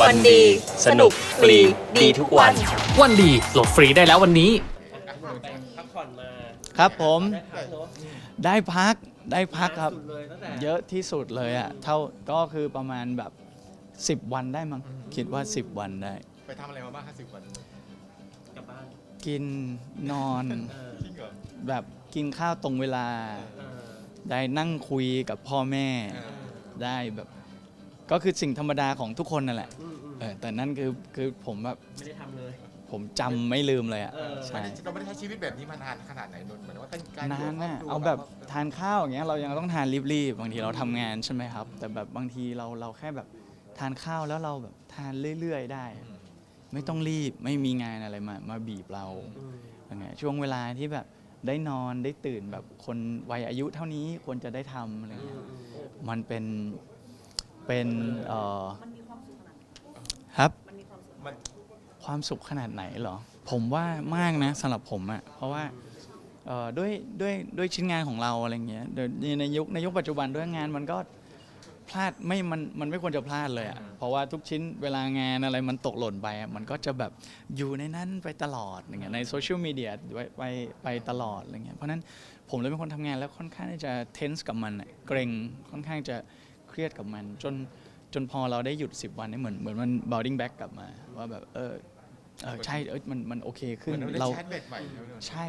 วันดี สนุกฟรีดีทุกวัน วันดีโหลดฟรีได้แล้ววันนี้ พักผ่อนมาครับผม ได้พักเนอะได้พักได้พักครับ สุดเลยตั้งแต่เยอะที่สุดเลยอะเท่าก็คือประมาณแบบ 10 วันได้มั้งคิดว่า 10 วันได้ ไปทำอะไรมาบ้างห้าสิบวันกลับบ้านกินนอนเออจริงเหรอแบบกินข้าวตรงเวลา เออได้นั่งคุยกับพ่อแม่เออได้แบบ ก็คือสิ่งธรรมดาของทุกคนนั่นแหละ อืมอืม เออแต่นั่นคือคือผมแบบไม่ได้ทำเลย ผมจำไม่ลืมเลยอะเออ ใช่เราไม่ได้ใช้ชีวิตแบบนี้มานานขนาดไหนนนท์เหมือนว่าตั้งการนานอยู่น่ะครบครัวเอาแบบทานข้าวอย่างเงี้ยเรายังต้องทานรีบๆบางทีเราทำงานใช่ไหมครับ แต่แบบบางทีเราเราแค่แบบทานข้าวแล้วเราแบบทานเรื่อยๆได้ไม่ต้องรีบไม่มีงานอะไรมามาบีบเราอืมอย่างเงี้ยช่วงเวลาที่แบบได้นอนได้ตื่นแบบคนวัยอายุเท่านี้ควรจะได้ทำอะไรอืเงี้มยอืมมันเป็นเป็นเอ่อครับ มัน ความสุขขนาดไหนเหรอ ผมว่ามากนะสำหรับผมอะเพราะว่าเอ่อด้วยด้วยด้วยชิ้นงานของเราอะไรเงี้ยโดยในยุคในยุคปัจจุบันด้วยงานมันก็พลาดไม่มันมันไม่ควรจะพลาดเลยอะเพราะว่าทุกชิ้นเวลางานอะไรมันตกหล่นไปอะมันก็จะแบบอยู่ในนั้นไปตลอดอย่างเงี้ยในโซเชียลมีเดียไปไปไปตลอดอะไรเงี้ยเพราะฉะนั้นผมเลยเป็นคนทำงานแล้วค่อนข้างที่จะเทนส์กับมันอะเกรงค่อนข้างจะเครียดกับมันจน จนพอเราได้หยุด 10 วันเนี่ยเหมือนเหมือนมัน bounding back กลับมา ว่าแบบเออ เออใช่เออมันมันโอเคเหขึ้มือนนเราได้เราชาร์จแบตใหม่แล้วเนอะใช่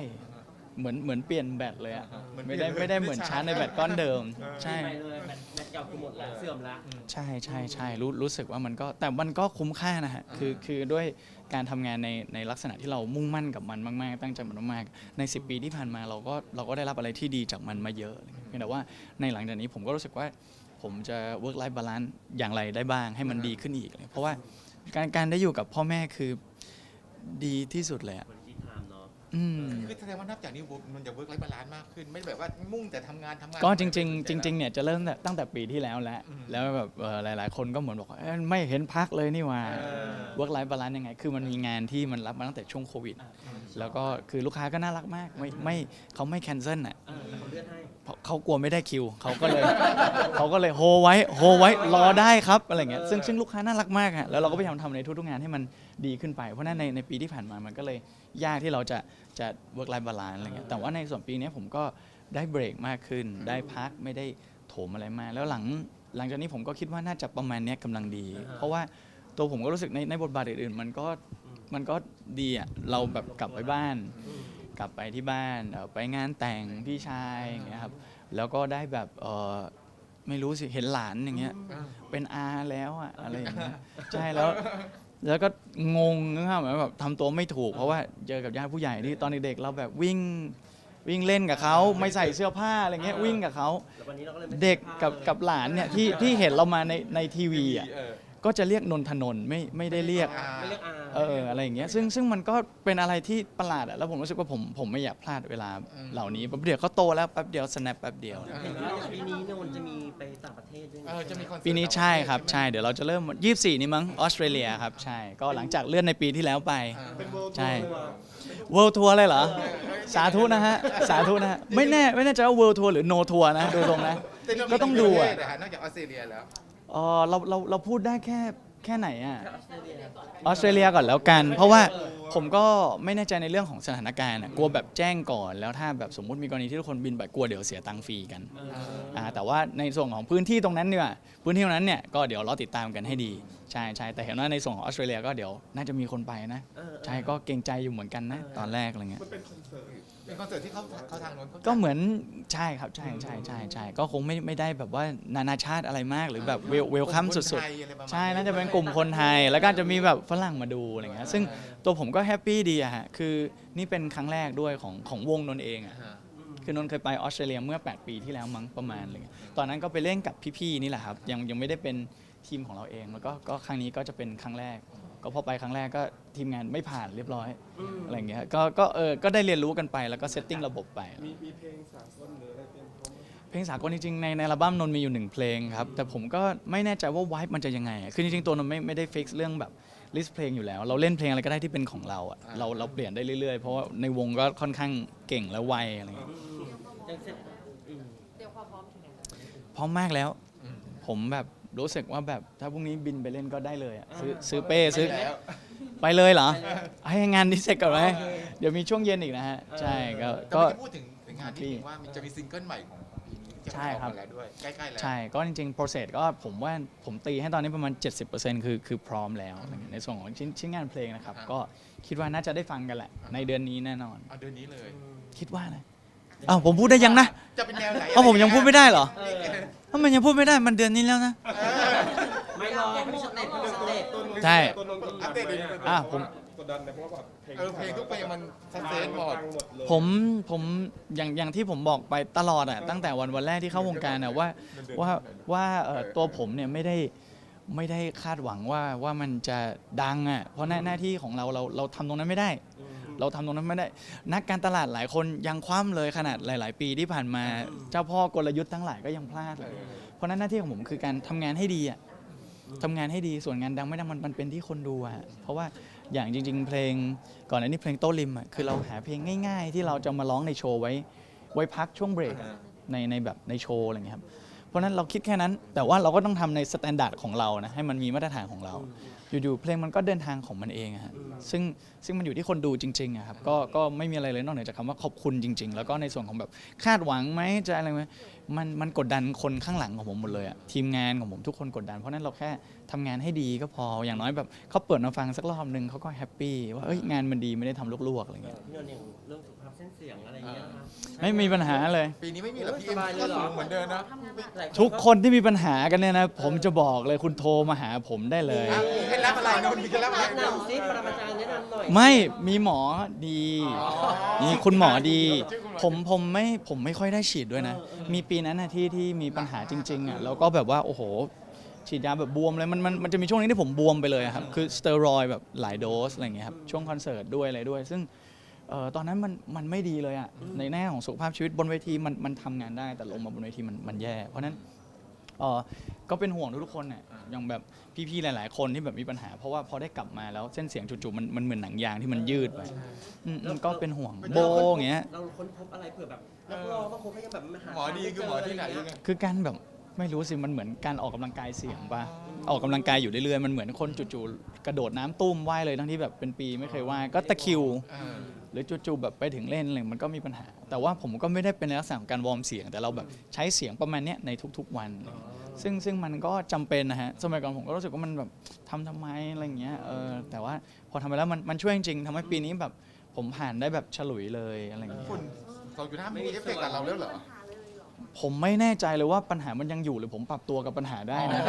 เหมือนเหมือนเปลี่ยนแบตเลยอะเหมือนไม่ได้เปลี่ยนไม่ได้เหมือนชาร์จในแบตก้อนเดิม เออ ใช่ ไปเลยแบตแบตเก่าคือหมดแล้วเสื่อมละ ใช่ใช่ใช่รู้รู้สึกว่ามันก็แต่มันก็คุ้มค่านะฮะคือคือด้วยการทำงานในในลักษณะที่เรามุ่งมั่นกับมันมาก ๆ ตั้งใจมันมากๆใน 10 ปีที่ผ่านมาเราก็เราก็ได้รับอะไรที่ดีจากมันมาเยอะเพียงแต่ว่าในหลังจากนี้ผมก็รู้สึกว่าผมจะ work life balance อย่างไรได้บ้างให้มันดีขึ้นอีกเลยเพราะว่าการการได้อยู่กับพ่อแม่คือ ดีที่สุดเลยอะคนที่ทำเนาะอืม คือแสดงว่านับจากนี้มันจะเวิร์กไลฟ์บาลานซ์มากขึ้น ไม่แบบว่ามุ่งแต่ทำงานทำงานก็จริง ๆ จริง ๆ เนี่ยจะเริ่มแต่ตั้งแต่ปีที่แล้วแล้วอืมแล้วแบบเอ่อหลาย ๆ คนก็เหมือนบอกว่าเอ้ยไม่เห็นพักเลยนี่หว่าเออ work life balance ยังไง คือมันมีงานที่มันรับมาตั้งแต่ช่วงโควิด แล้วก็คือลูกค้าก็น่ารักมาก ไม่ไม่เขาไม่ cancel อะ เขากลัวไม่ได้คิวเขาก็เลยเขาก็เลยโฮไว้โฮไว้รอได้ครับอะไรเงี้ยซึ่งซึ่งลูกค้าน่ารักมากฮะแล้วเราก็พยายามทำในทุกๆงานให้มันดีขึ้นไป เพราะฉะนั้นในในปีที่ผ่านมามันก็เลยยากที่เราจะจะ work life balance อะไรเงี้ยแต่ว่าในส่วนปีเนี้ยผมก็ได้เบรกมากขึ้น ได้พักไม่ได้โถมอะไรมากแล้วหลังหลังจากนี้ผมก็คิดว่าน่าจะประมาณเนี้ยกำลังดี เพราะว่าตัวผมก็รู้สึกในในบทบาทอื่นๆ มันก็มันก็ดีอะเราแบบกลับไปบ้าน กลับไปที่บ้านเอ่อไปงานแต่งพี่ชายอย่างเงี้ยครับแล้วก็ได้แบบเออไม่รู้สิเห็นหลานอย่างเงี้ยอ่าเป็นอาแล้วอะอะไรอย่างเงี้ยใช่แล้ว แล้วก็งงนะครับแบบทำตัวไม่ถูกเพราะว่าเจอกับญาติผู้ใหญ่ที่ตอนเด็กๆเราแบบวิ่งวิ่งเล่นกับเขาไม่ใส่เสื้อผ้าอะไรเงี้ยวิ่งกับเขาแล้ววันนี้เราก็เลยไม่เด็กใส่กับผ้าลยกับหลานเนี่ยที่ที่เห็นเรามาในในทีวีอะ เออ ก็จะเรียกนนทนนท์ไม่ไม่ได้เรียก ไม่เรียกอาเอออะไรอย่างเงี้ยซึ่งซึ่งมันก็เป็นอะไรที่ประหลาดอะแล้วผมรู้สึกว่าผมผมไม่อยากพลาดเวลาอืมเหล่านี้แป๊บเดียวเขาโตแล้วแป๊บเดียว snap แป๊บเดียว เห็นว่าปีนี้นนท์จะมีไปต่างประเทศด้วยเออจะมีคอนเสิร์ตปีนี้ใช่ครับต่างปะเทศใช่เดี๋ยวเราจะเริ่ม 24 นี้มั้งออสเตรเลียครับใช่ก็หลังจากเลื่อนในปีที่แล้วไปอ่าใช่ World Tour เลยเหรอ สาธุนะฮะ สาธุนะฮะ ไม่แน่ ไม่แน่ใจว่า World Tour หรือ No Tour นะ ดูตรงนะแต่เรามีก็ต้องดูอะประเทศนฮนอกจากออสเตรเลียแล้ว เออเราเราเราพูดได้แค่แค่ไหนอะออสเตรเลียออสเตรเลียก่อนแล้วกัน เพราะว่าผมก็ไม่แน่ใจในเรื่องของสถานการณ์อะกลัวแบบแจ้งก่อนแล้วถ้าแบบสมมุติมีกรณีที่ทุกคนบินไปกลัวเดี๋ยวเสียตังค์ฟรีกันอ่าแต่ว่าในส่วนของพื้นที่ตรงนั้นเนี่ยพื้นที่ตรงนั้นเนี่ยก็เดี๋ยวเราติดตามกันให้ดี ใช่ใช่แต่เห็นว่าในส่วนของออสเตรเลียก็เดี๋ยวน่าจะมีคนไปนะ เออใช่ก็เกรงใจอยู่เหมือนกันนะ ตอนแรกอะไรเงี้ยเป็นคอนเสิร์ตที่เขาเขาทางโน้นขาก็เหมือนใช่ครับใช่ใช่ใช่ใช่ก็คงไม่ไม่ได้แบบว่านานาชาติอะไรมากหรือแบบเวลเวลคัมคนสุดไทยอะไรประมาณๆใช่น่าจะเป็นกลุ่มคนไทย แล้วก็จะมีแบบฝรั่งมาดูอะไรเงี้ยซึ่งตัวผมก็แฮปปี้ดีอะฮะคือนี่เป็นครั้งแรกด้วยของของวงนนท์เองอะอ่าคือนนท์เคยไปออสเตรเลียเมื่อ 8 ปีที่แล้วมั้งประมาณอะไรเลย ตอนนั้นก็ไปเล่นกับพี่ ๆ นี่แหละครับ ยังยังไม่ได้เป็น ทีมของเราเอง แล้วก็ก็ครั้งนี้ก็จะเป็นครั้งแรก ก็พอไปครั้งแรกก็ทีมงานไม่ผ่านเรียบร้อยอืมอะไรเงี้ยก็ก็เออก็ได้เรียนรู้กันไปแล้วก็เซตติ้งระบบไป มีมีเพลงสากลหรืออะไรเป็นพร้อมไหมเพลงสากลจริงๆในในอัลบั้มนนท์มีอยู่หนึ่งเพลงครับ แต่ผมก็ไม่แน่ใจว่าวายมันจะยังไงอะคือจริงๆ ตัวนนท์ไม่ไม่ได้ฟิกเรื่องแบบลิสต์เพลงอยู่แล้ว เราเล่นเพลงอะไรก็ได้ที่เป็นของเราอะเราเราเปลี่ยนได้เรื่อยๆ เพราะว่าในวงก็ค่อนข้างเก่งและไวอะไรเงี้ยยังเสร็จอืมพร้อมมากแล้วอืมผมแบบ รู้สึกว่าแบบถ้าพรุ่งนี้บินไปเล่นก็ได้เลยอะซื้ออ่าซื้อเป้ซื้อ แล้ว ไปเลยเหรอไปเลยให้งานนี้เสร็จก่อนไหมโอเคเดี๋ยวมีช่วงเย็นอีกนะฮะ ใช่ก็แต่ก็เมื่อกี้พูดถึงถึงงานที่ว่ามันจะมีซิงเกิลใหม่ของปีนี้ที่ใช่ครับออกมาแล้วด้วยใกล้ๆแล้ว ใช่ ก็จริงๆ process ก็ผมว่าผมตีให้ตอนนี้ประมาณ 70%คือคือพร้อมแล้วในส่วนของชิ้นชิ้นงานเพลงนะครับอ่าก็คิดว่าน่าจะได้ฟังกันแหละในเดือนนี้แน่นอน เอาเดือนนี้เลยคิดว่านะอ้าวผมพูดได้ยังนะ จะเป็นแนวไหนอ้าวผมยังพูดไม่ได้เหรอ เออ ทำไมยังพูดไม่ได้มันเดือนนี้แล้วนะ ไม่รอให้สเต็ปให้สเต็ปใช่ ตัวนนท์อัปเดตเลยอะผม กดดันนะเพราะว่าแบบเพลงเออเพลงทุกเพลงมันซัสเซนหมดปังหมดเลย ผมผมอย่างอย่างที่ผมบอกไปตลอดอะตั้งแต่วันวันแรกที่เข้าวงการอะว่าว่าว่าเอ่อตัวผมเนี่ยไม่ได้ไม่ได้คาดหวังว่าว่ามันจะดังอะเพราะหน้าหน้าที่ของเราเราเราทำตรงนั้นไม่ได้ เราทำตรงนั้นไม่ได้ นักการตลาดหลายคนยังคว่ำเลยขนาดหลาย ๆ ปีที่ผ่านมา เจ้าพ่อกลยุทธ์ทั้งหลายก็ยังพลาดเลย เพราะฉะนั้นหน้าที่ของผมคือการทำงานให้ดีอะทำงานให้ดีส่วนงานดังไม่ดังมันมันเป็นที่คนดูอะเพราะว่าอย่างจริง ๆ เพลงก่อนอันนี้เพลงโต้ริมอะคือเราหาเพลงง่าย ๆ ที่เราจะมาร้องในโชว์ไว้ไว้พักช่วงเบรกอะในในแบบในโชว์อะไรเงี้ยครับ เพราะฉะนั้นเราคิดแค่นั้น แต่ว่าเราก็ต้องทำในสแตนดาร์ดของเรานะให้มันมีมาตรฐานของเรา อยู่ๆเพลงมันก็เดินทางของมันเองอะฮะซึ่งซึ่งมันอยู่ที่คนดูจริงๆอะครับก็ก็ไม่มีอะไรเลยนอกเหนือจากคำว่าขอบคุณจริง ๆ แล้วก็ในส่วนของแบบคาดหวังไหมจะอะไรไหมมันมันกดดันคนข้างหลังของผมหมดเลยอะทีมงานของผมทุกคนกดดัน เพราะฉะนั้นเราแค่ทำงานให้ดีก็พออย่างน้อยแบบเขาเปิดมาฟังสักรอบหนึ่งเขาก็แฮปปี้ว่าเอ้ยงานมันดีไม่ได้ทำลวกๆอะไรเงี้ย พี่นนท์อย่างเรื่องสุข ภาพเส้นเสียงอะไรอย่างเงี้ยนะครับ ไม่มีปัญหาเลย ปีนี้ไม่มีหรอกพี่สบายเลยเหรอก็สูงเหมือนเดิมนะ หลายทุกคนที่มีปัญหากันเนี่ยนะ ผมจะบอกเลยคุณโทรมาหาผมได้เลย อะมีเคล็ดลับอะไรนนท์มีเคล็ดลับอะไรแนะนำซิปรมาจารย์แนะนำหน่อยไม่มีหมอดีอ๋อมีคุณหมอดีชื่อคุณหมอผมผมไม่ผมไม่ค่อยได้ฉีดด้วยนะ มีปีนั้นนะที่ที่มีปัญหาจริง ๆอะแล้วก็แบบว่า โอ้โห ฉีดยาแบบบวมเลยมันมันมันจะมีช่วงนึงที่ผมบวมไปเลยอะครับ คือสเตียรอยด์แบบหลายโดสอะไรอย่างเงี้ยครับช่วงคอนเสิร์ตด้วยอะไรด้วย ซึ่ง เอ่อตอนนั้นมันมันไม่ดีเลยอะในแง่ของสุขภาพชีวิตบนเวทีมันมันทำงานได้แต่ลงมาบนเวทีมันมันแย่ เพราะฉะนั้นเออก็เป็นห่วงทุกๆคนเนี่ยอย่างแบบพี่ๆหลาย ๆ คนที่แบบมีปัญหา เพราะว่าพอได้กลับมาแล้วเส้นเสียงจู่ๆมันมันเหมือนหนังยางที่มันยืดไปอืมอืมก็เป็นห่วงโบอย่างเงี้ย เราค้นพบอะไรเผื่อแบบนักร้องบางคนเขายังแบบไม่หาหมอดีคือหมอที่ไหนยังไง คือการแบบไม่รู้สิมันเหมือนการออกกำลังกายเสียงป่ะออกกำลังกายอยู่เรื่อยๆมันเหมือนคนจู่ๆกระโดดน้ำตุ้มว่ายเลยทั้งที่แบบเป็นปีไม่เคยว่ายก็ตะคริว เออ หรือจู่ๆแบบไปถึงเล่นอะไรมันก็มีปัญหา แต่ว่าผมก็ไม่ได้เป็นในลักษณะของการวอร์มเสียง แต่เราแบบใช้เสียงประมาณเนี้ยในทุกๆวัน ซึ่งซึ่งมันก็จำเป็นนะฮะสมัยก่อนผมก็รู้สึกว่ามันแบบทำทำไมอะไรอย่างเงี้ยเออแต่ว่าพอทำไปแล้วมันมันช่วยจริงๆทำให้ปีนี้แบบผมผ่านได้แบบฉลุยเลยอะไรอย่างเงี้ย ฝุ่นสองจุดห้าไม่มีเอฟเฟกต์กับเราแล้วเหรอ ผมไม่แน่ใจเลยว่าปัญหามันยังอยู่หรือผมปรับตัวกับปัญหาได้นะ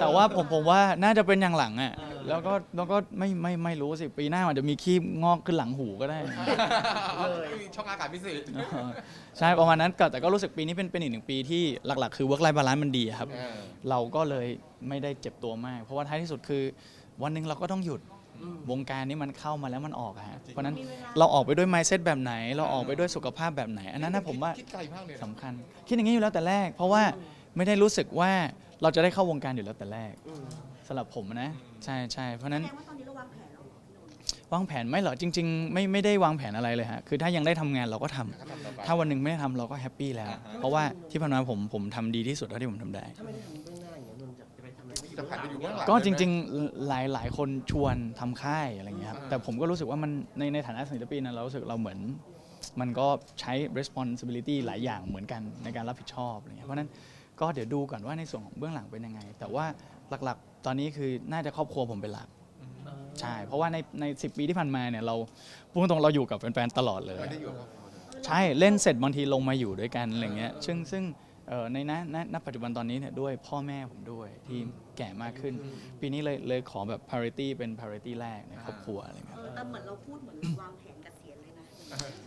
แต่ว่าผมผมว่าน่าจะเป็นอย่างหลังอะแล้วก็แล้วก็ไม่ไม่ไม่รู้สิปีหน้ามันจะมีขี้งอกขึ้นหลังหูก็ได้ ช่องอากาศพิเศษ ใช่ประมาณนั้นก็แต่ก็รู้สึกปีนี้เป็นเป็นอีกหนึ่งปีที่หลัก ๆ คือ work life balance มันดีอะครับเออเราก็เลยไม่ได้เจ็บตัวมาก เพราะว่าท้ายที่สุดคือ วันหนึ่งเราก็ต้องหยุด วงการนี้มันเข้ามาแล้วมันออกอะฮะเพราะฉะนั้นเราออกไปด้วย mindset แบบไหน เราออกไปด้วยสุขภาพแบบไหน อันนั้นนะผมว่าคิดไกลมากเลยนะ สำคัญ คิดอย่างนี้อยู่แล้วแต่แรก เพราะว่าไม่ได้รู้สึกว่าเราจะได้เข้าวงการอยู่แล้วแต่แรกสำหรับผมนะ ใช่ใช่เพราะฉะนั้นแสดงว่าตอนนี้เราวางแผนแล้วเหรอพี่นนท์วางแผนไหมเหรอจริง ๆ ไม่ไม่ได้วางแผนอะไรเลยฮะคือถ้ายังได้ทำงานเราก็ทำก็ทำต่อไป ถ้าวันหนึ่งไม่ได้ทำเราก็แฮปปี้แล้ว อ่าฮะ เพราะว่าที่ผ่านมาผมผมทำดีที่สุดเท่าที่ผมทำได้ถ้าไม่ได้ทำเบื้องหน้าอย่างเงี้ยนนท์จะไป ทำอะไรไม่อยู่จะผ่านไปอยู่เบื้องหลังก็จริง ๆ หลายหลายคนชวนทำค่ายอะไรเงี้ยครับอ่าแต่ผมก็รู้สึกว่ามันในในฐานะศิลปินนะเรารู้สึกเราเหมือน มันก็ใช้ responsibility หลายอย่างเหมือนกันในการรับผิดชอบอะไรเงี้ยเพราะฉะนั้นก็เดี๋ยวดูก่อนว่าในส่วนของเบื้องหลังเป็นยังไง แต่ว่าหลักๆ ตอนนี้คือน่าจะครอบครัวผมเป็นหลักเออใช่เพราะว่าในในสิปีที่ผ่านมาเนี่ยเราพูดตรงๆเราอยู่กับแฟนๆตลอดเลยไม่ได้อยู่กับครอบครัวเลยใช่เล่นเสร็จบางทีลงมาอยู่ด้วยกันอะไรเงี้ยซึ่งซึ่ง เอ่อในณณณปัจจุบันตอนนี้เนี่ยด้วยพ่อแม่ผมด้วยที่แก่มากขึ้น ปีนี้เลยเลยขอแบบ parity เป็น parity แรกในครอบครัวอะไรเงี้ย เออแต่เหมือนเราพูดเหมือนวางแผนเกษียณเลยนะ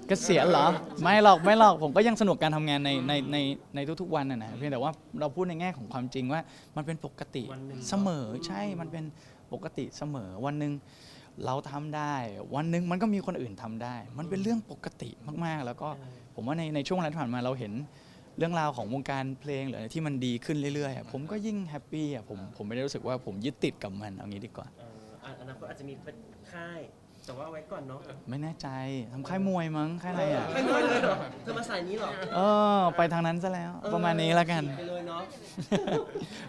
เกษียณเหรอ ไม่หรอกไม่หรอกผมก็ยังสนุกการทำงานในในในในทุกๆวันนะนะเพียงแต่ว่าเราพูดในแง่ของความจริงว่า มันเป็นปกติวันหนึ่ง เสมอใช่มันเป็นปกติเสมอวันหนึ่งเราทำได้ วันหนึ่งมันก็มีคนอื่นทำได้ มันเป็นเรื่องปกติมากๆ แล้วก็ผมว่าในในช่วงเวลาที่ผ่านมาเราเห็น เรื่องราวของวงการเพลงหรืออะไรที่มันดีขึ้นเรื่อยๆอะผมก็ยิ่งแฮปปี้อะผมผมไม่ได้รู้สึกว่าผมยึดติดกับมันเอางี้ดีกว่า เอ่ออะอนาคตอาจจะมีเป็นค่าย แต่ว่าเอาไว้ก่อนเนาะไม่แน่ใจทำค่ายมวยมั้งค่ายอะไรอะ ไม่เลยเหรอเธอมาสายนี้เหรอเออ ไปทางนั้นซะแล้วประมาณนี้แล้วกัน ไปเลยเนาะ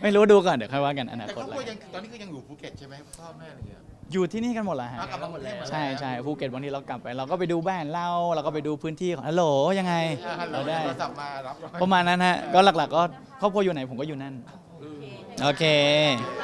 ไม่รู้ดูก่อนเดี๋ยวค่อยว่ากันอนาแต่คครตอบคแล้รัววยังตอนนี้ก็ยังอยู่ภูเก็ตใช่ไหมพ่อแม่อะไรเงี้ย อยู่ที่นี่กันหมดแล้วฮะอะกลับมาหมดแล้ว ใช่ใช่ภูเก็ตบางทีเรากลับไป เราก็ไปดูบ้านเราเราก็ไปดูพื้นที่ของฮัลโหลยังไงอะฮัลโหลเราได้ โทรศัพท์มารับ ประมาณนั้นฮะ ก็หลักๆก็ครอบครัวอยู่ไหนผมก็อยู่นั่น โอเคข